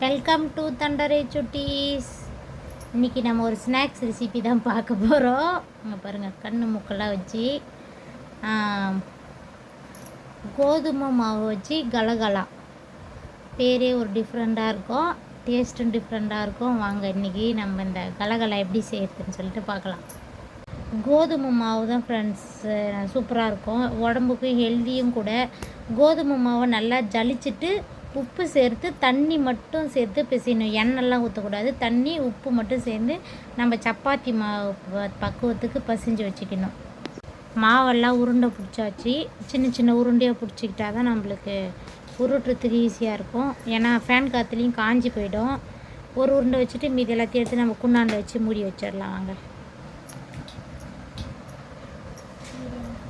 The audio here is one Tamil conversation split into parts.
வெல்கம் டு தண்டரை சுட்டீஸ் இன்றைக்கி நம்ம ஒரு ஸ்நாக்ஸ் ரெசிபி தான் பார்க்க போகிறோம் அங்கே பாருங்கள் கண்ணு முக்கெல்லாம் வச்சு கோதுமை மாவு வச்சு கலகலா பேரே ஒரு டிஃப்ரெண்ட்டாக இருக்கும். டேஸ்ட்டும் டிஃப்ரெண்ட்டாக இருக்கும். வாங்க இன்றைக்கி நம்ம இந்த கலகலா எப்படி செய்யறதுன்னு சொல்லிட்டு பார்க்கலாம். கோதுமை மாவு தான் ஃப்ரெண்ட்ஸ் சூப்பராக இருக்கும். உடம்புக்கும் ஹெல்த்தியும் கூட. கோதுமை மாவை நல்லா ஜலிச்சுட்டு உப்பு சேர்த்து தண்ணி மட்டும் சேர்த்து பிசையணும். எண்ணெய்லாம் ஊற்றக்கூடாது தண்ணி உப்பு மட்டும் சேர்ந்து நம்ம சப்பாத்தி மாவு ப- பக்குவத்துக்கு பசிஞ்சு வச்சுக்கணும். மாவெல்லாம் உருண்டை பிடிச்சாச்சு. சின்ன சின்ன உருண்டையாக பிடிச்சிக்கிட்டா தான் நம்மளுக்கு உருட்டுறதுக்கு ஈஸியாக இருக்கும். ஏன்னா ஃபேன் காற்றுலையும் காஞ்சி போயிடும். ஒரு உருண்டை வச்சுட்டு மீதி எல்லாத்தையும் எடுத்து நம்ம குண்டாண்டில் வச்சு மூடி வச்சிடலாம். வாங்க.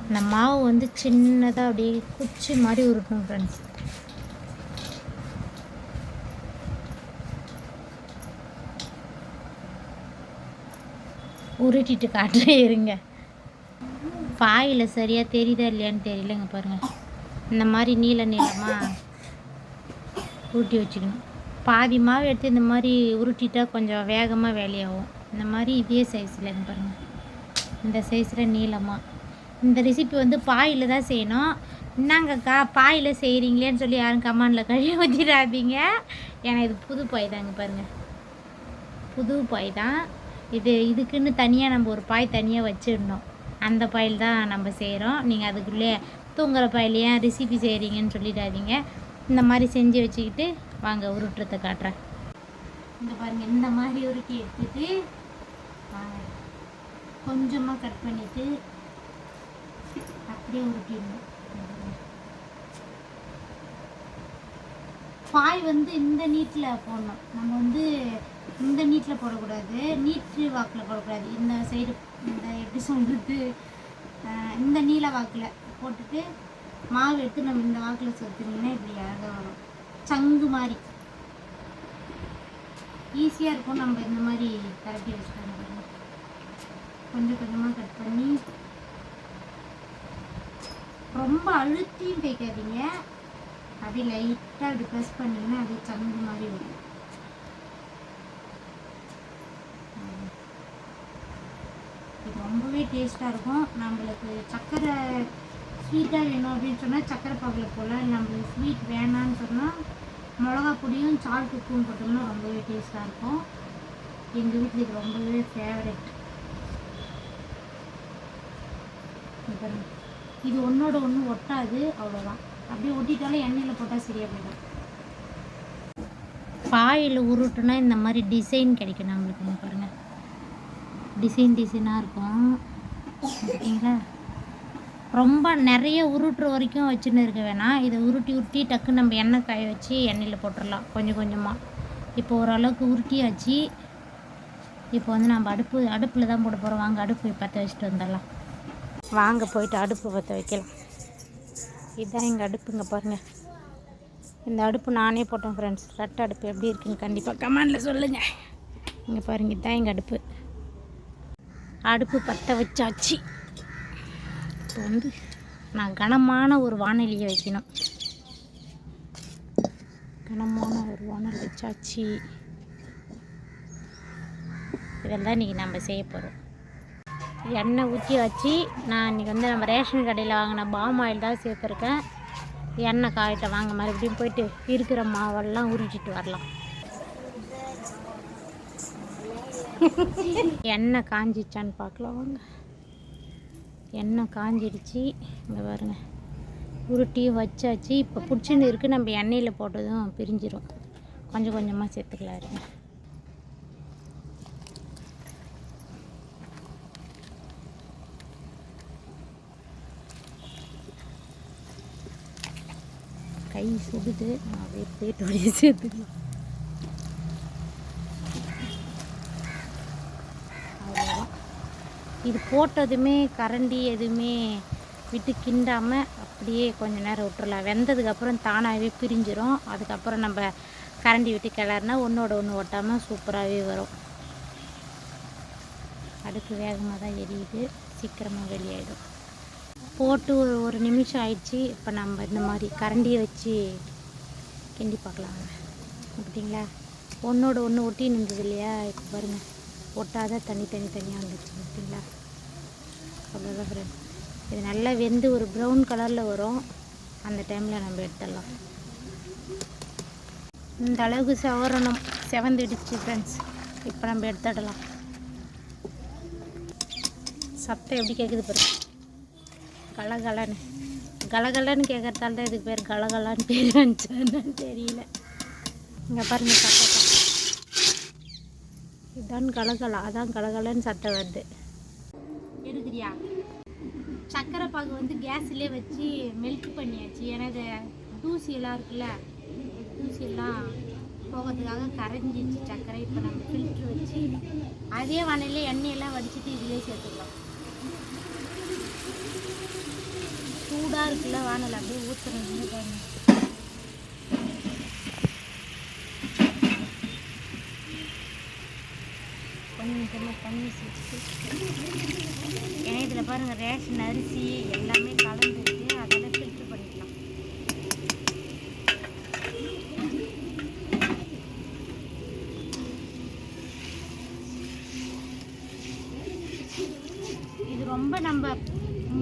இந்த மாவு வந்து சின்னதாக அப்படியே குச்சி மாதிரி உருட்டணும் ஃப்ரெண்ட்ஸ் உருட்டிட்டு காட்டுறேன் இருங்க. பாயில் சரியாக தெரியுதா இல்லையான்னு தெரியலங்க பாருங்கள் இந்த மாதிரி நீல நீளமாக உருட்டி வச்சுக்கணும். பாதி மாவு எடுத்து இந்த மாதிரி உருட்டிட்டா கொஞ்சம் வேகமாக வேலையாகும். இந்த மாதிரி இதே சைஸில் பாருங்கள் இந்த சைஸில் நீளமாக இந்த ரெசிபி வந்து பாயில் தான் செய்யணும். என்னங்கக்கா பாயில் செய்கிறீங்களேன்னு சொல்லி யாரும் கமாண்டில் கழுவி ஊற்றிடாதீங்க ஏன்னா இது புது பாய் தாங்க பாருங்கள் புது பாய் தான். இது இதுக்குன்னு தனியாக நம்ம ஒரு பாய் தனியாக வச்சிடணும் அந்த பாயில் தான் நம்ம செய்கிறோம் நீங்கள் அதுக்குள்ளே தூங்குற பாயில் ஏன் ரெசிபி செய்கிறீங்கன்னு சொல்லிடாதீங்க. இந்த மாதிரி செஞ்சு வச்சுக்கிட்டு வாங்க உருட்டுறதை காட்டுறேன். இந்த பாருங்கள் இந்த மாதிரி உருட்டி எடுத்துட்டு வாங்க. கொஞ்சமாக கட் பண்ணிவிட்டு அப்படியே உருட்டிடணும். பாய் வந்து இந்த நீட்டில் போடணும். நம்ம வந்து இந்த நீட்டில் போடக்கூடாது நீட்டு வாக்கில் போடக்கூடாது. இந்த சைடு இந்த எப்படி சொல்கிறது இந்த நீல வாக்கில் போட்டுட்டு மாவு எடுத்து நம்ம இந்த வாக்கில் சொத்துனீங்கன்னா இப்படி அழகாக வரும். சங்கு மாதிரி. ஈஸியாக இருக்கும். நம்ம இந்த மாதிரி கரட்டி வச்சுக்கணும் கொஞ்சம் கொஞ்சமாக கட் பண்ணி. ரொம்ப அழுத்தியும் தேய்க்காதீங்க. அப்படியே லைட்டாக அப்படி ப்ரெஸ் பண்ணிங்கன்னா அது சங்கு மாதிரி வரும் ம். இது ரொம்பவே டேஸ்ட்டாக இருக்கும். நம்மளுக்கு சர்க்கரை ஸ்வீட்டாக வேணும் அப்படின்னு சொன்னால் சர்க்கரை பாகில் போல் நம்மளுக்கு ஸ்வீட் வேணான்னு சொன்னால் மிளகா பொடியும் சால்ட் உப்பும் போட்டோம்னா ரொம்பவே டேஸ்ட்டாக இருக்கும். எங்கள் வீட்டில் இது ரொம்பவே ஃபேவரெட் இது ஒன்றோட ஒன்று ஒட்டாது அவ்வளோதான் அப்படியே ஒட்டிட்டாலும் எண்ணெயில் போட்டால் சரியாக போயிடும். பாயில் உருட்டுனா இந்த மாதிரி டிசைன் கிடைக்கும் நம்மளுக்கு பாருங்கள் டிசைன் டிசைனாக இருக்கும். ஓகேங்களா ரொம்ப நிறைய உருட்டுற வரைக்கும் வச்சுன்னு இருக்க வேணாம். இதை உருட்டி உருட்டி டக்குன்னு நம்ம எண்ணெய் காய வச்சு எண்ணெயில் போட்டுடலாம் கொஞ்சம் கொஞ்சமாக இப்போ ஓரளவுக்கு உருட்டியாச்சு. இப்போ வந்து நம்ம அடுப்பு அடுப்பில் தான் போட போகிறோம் வாங்க அடுப்பு பற்ற வச்சுட்டு வந்துடலாம். வாங்க போயிட்டு அடுப்பு பற்ற வைக்கலாம். இதுதான் எங்கள் அடுப்புங்க பாருங்கள் இந்த அடுப்பு நானே போட்டேன் ஃப்ரெண்ட்ஸ் ரெட்டை அடுப்பு எப்படி இருக்குன்னு கண்டிப்பாக கமெண்டில் சொல்லுங்கள் இங்கே பாருங்கள் இதுதான் எங்கள் அடுப்பு. அடுப்பு பற்ற வச்சாச்சு. இப்போ வந்து நான் கனமான ஒரு வானொலியை வைக்கணும். கனமான ஒரு வானல் வச்சாச்சு. இதெல்லாம் இன்றைக்கி நம்ம செய்ய போகிறோம் எண்ணெய் ஊற்றி வச்சு நான் இன்றைக்கி வந்து நம்ம ரேஷன் கடையில் வாங்கின பாம் ஆயில் தான் சேர்த்துருக்கேன். எண்ணெய் காயிட்ட வாங்க மறுபடியும் போயிட்டு இருக்கிற மாவெல்லாம் உருட்டிட்டு வரலாம். எண்ணெய் காஞ்சிச்சான்னு பார்க்கலாம் வாங்க. எண்ணெய் காஞ்சிடுச்சு? இங்கே பாருங்க. உருட்டியும் வச்சாச்சு. இப்போ பிடிச்சின்னு இருக்குது நம்ம எண்ணெயில் போட்டதும் பிரிஞ்சிடும் கொஞ்சம் கொஞ்சமாக சேர்த்துக்கலாம் இருங்க. கை சுடுது. அப்படியே பிளேட்டோடய சேர்த்துக்கலாம் அவ்வளோதான் இது போட்டதுமே கரண்டி எதுவுமே விட்டு கிண்டாமல் அப்படியே கொஞ்சம் நேரம் விட்டுறலாம். வெந்ததுக்கப்புறம் தானாகவே பிரிஞ்சிரும். அதுக்கப்புறம் நம்ம கரண்டி விட்டு கிளறினா ஒன்றோட ஒன்று ஒட்டாமல் சூப்பராகவே வரும். அடுப்பு வேகமாக தான் எரியுது. சீக்கிரமாக வெளியாயிடும். போட்டு ஒரு ஒரு நிமிஷம் ஆயிடுச்சு. இப்போ நம்ம இந்த மாதிரி கரண்டியை வச்சு கிண்டி பார்க்கலாம். அப்படிங்களா ஒன்றோட ஒன்று ஒட்டி நின்றது இல்லையா? இப்போ பாருங்கள் ஒட்டாத தனி தனி தனியாக வந்துச்சு பார்த்தீங்களா அவ்வளோதான் ஃப்ரெண்ட்ஸ் இது நல்லா வெந்து ஒரு ப்ரௌன் கலரில் வரும். அந்த டைமில் நம்ம எடுத்துடலாம். இந்த அளவுக்கு செவரணும். செவந்துடுச்சு ஃப்ரெண்ட்ஸ் இப்போ நம்ம எடுத்துடலாம். சத்தம் எப்படி கேட்குது பாருங்க கலகலன்னு. கலகலன்னு கேட்கறதால தான் இதுக்கு பேர் கலகலான்னு பேர் வந்துச்சான்னு தெரியல. இங்கே பாருங்கள் சத்தம் இதுதான் கலகலா. அதான் கலகலன்னு சத்தம் வருது. எடுக்கிறியா சக்கரை பாகு வந்து கேஸ்லேயே வச்சு மெல்ட் பண்ணியாச்சு. ஏன்னா எனக்கு தூசியெல்லாம் இருக்குல்ல தூசியெல்லாம் போகிறதுக்காக கரைஞ்சிச்சு சக்கரை இப்போ நம்ம ஃபில்ட்ரு வச்சு அதே வானிலை எண்ணெயெல்லாம் வடிச்சிட்டு இதிலே சேர்த்துக்கலாம். சூடாக இருக்குல்ல வானல் அப்படியே ஊற்றுறது பாருங்கள் கொஞ்சம் வச்சுட்டு ஏன்னா இதில் பாருங்கள் ரேஷன் அரிசி எல்லாமே கலந்துருக்கு அதெல்லாம் ஃபில்ட்ரு பண்ணிக்கலாம். இது ரொம்ப நம்ம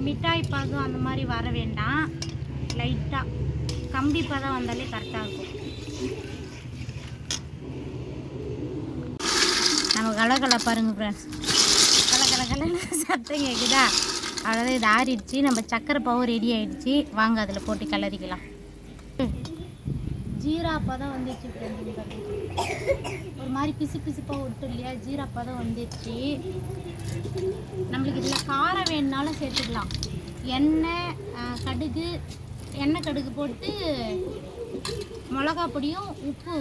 மிட்டாய் பதம் அந்த மாதிரி வர வேண்டாம். லைட்டாக கம்பி பதம் வந்தாலே கரெக்டாக இருக்கும். நம்ம கலகலை பாருங்க ஃப்ரெண்ட்ஸ் கல கல சத்தம் கேட்குதா அதாவது இது ஆறிடுச்சு. நம்ம சக்கரை பவர் ரெடி ஆகிடுச்சு வாங்க அதில் போட்டு கிளறிக்கலாம். ஜீரா பதம் வந்துடுச்சு ஒரு மாதிரி பிசு பிசுப்பாக விட்டு இல்லையா? ஜீரா பதம் வந்துடுச்சு நம்மளுக்கு இதில் காரம் வேணுனாலும் சேர்த்துக்கலாம். எண்ணெய் கடுகு எண்ணெய் கடுகு போட்டு மிளகா பொடியும் உப்பு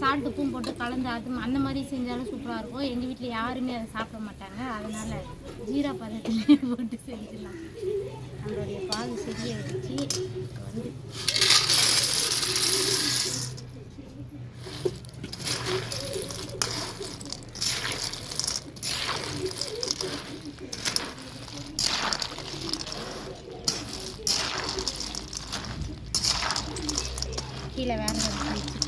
சால்ட் உப்பும் போட்டு கலந்து அது அந்த மாதிரி செஞ்சாலும் சூப்பராக இருக்கும். எங்கள் வீட்டில் யாருமே அதை சாப்பிட மாட்டாங்க. அதனால் ஜீரா பதத்திலே போட்டு செஞ்சிடலாம். நம்மளுடைய பாகு செடியை வச்சு வந்து கீழே வேறு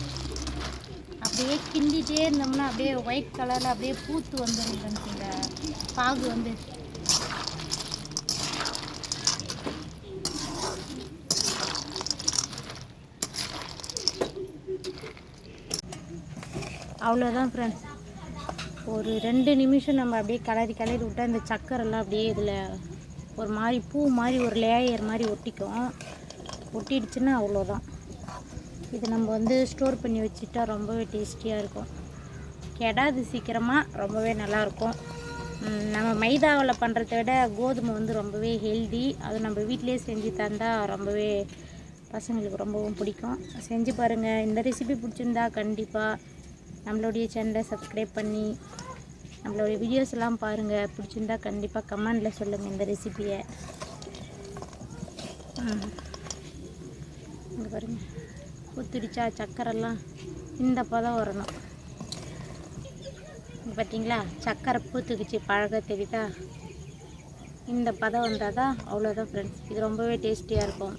அப்படியே கிண்டிகிட்டே இருந்தோம்னா அப்படியே ஒயிட் கலரில் அப்படியே பூத்து வந்துடும் இந்த பாகு வந்து. அவ்வளோதான் ஃப்ரெண்ட்ஸ் ஒரு ரெண்டு நிமிஷம் நம்ம அப்படியே கலரி கலரி விட்டால் இந்த சக்கரெல்லாம் அப்படியே இதில் ஒரு மாதிரி பூ மாதிரி ஒரு லேயர் மாதிரி ஒட்டிக்கும். ஒட்டிடுச்சுன்னா அவ்வளோதான் இது நம்ம வந்து ஸ்டோர் பண்ணி வச்சுட்டா ரொம்பவே டேஸ்டியாக இருக்கும். கெடாது சீக்கிரமாக ரொம்பவே நல்லாயிருக்கும் நம்ம மைதாவில் பண்ணுறத விட கோதுமை வந்து ரொம்பவே ஹெல்தி அது நம்ம வீட்டிலேயே செஞ்சு தந்தால் ரொம்பவே பசங்களுக்கு ரொம்பவும் பிடிக்கும். செஞ்சு பாருங்கள் இந்த ரெசிபி பிடிச்சிருந்தா கண்டிப்பாக நம்மளுடைய சேனலை சப்ஸ்கிரைப் பண்ணி நம்மளுடைய வீடியோஸ் எல்லாம் பாருங்கள் பிடிச்சிருந்தா கண்டிப்பாக கமெண்டில் சொல்லுங்கள் இந்த ரெசிபியை இங்கே பாருங்கள் ஊற்றிடுச்சா சக்கரைலாம் இந்த பதம் வரணும். பார்த்தீங்களா? சக்கரை பூத்துக்குச்சு பழக தெரியுதா? இந்த பதம் வந்தால் தான் அவ்வளோதான் ஃப்ரெண்ட்ஸ் இது ரொம்பவே டேஸ்டியாக இருக்கும்.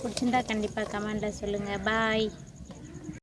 பிடிச்சிருந்தா கண்டிப்பாக கமெண்டில் சொல்லுங்கள் பாய்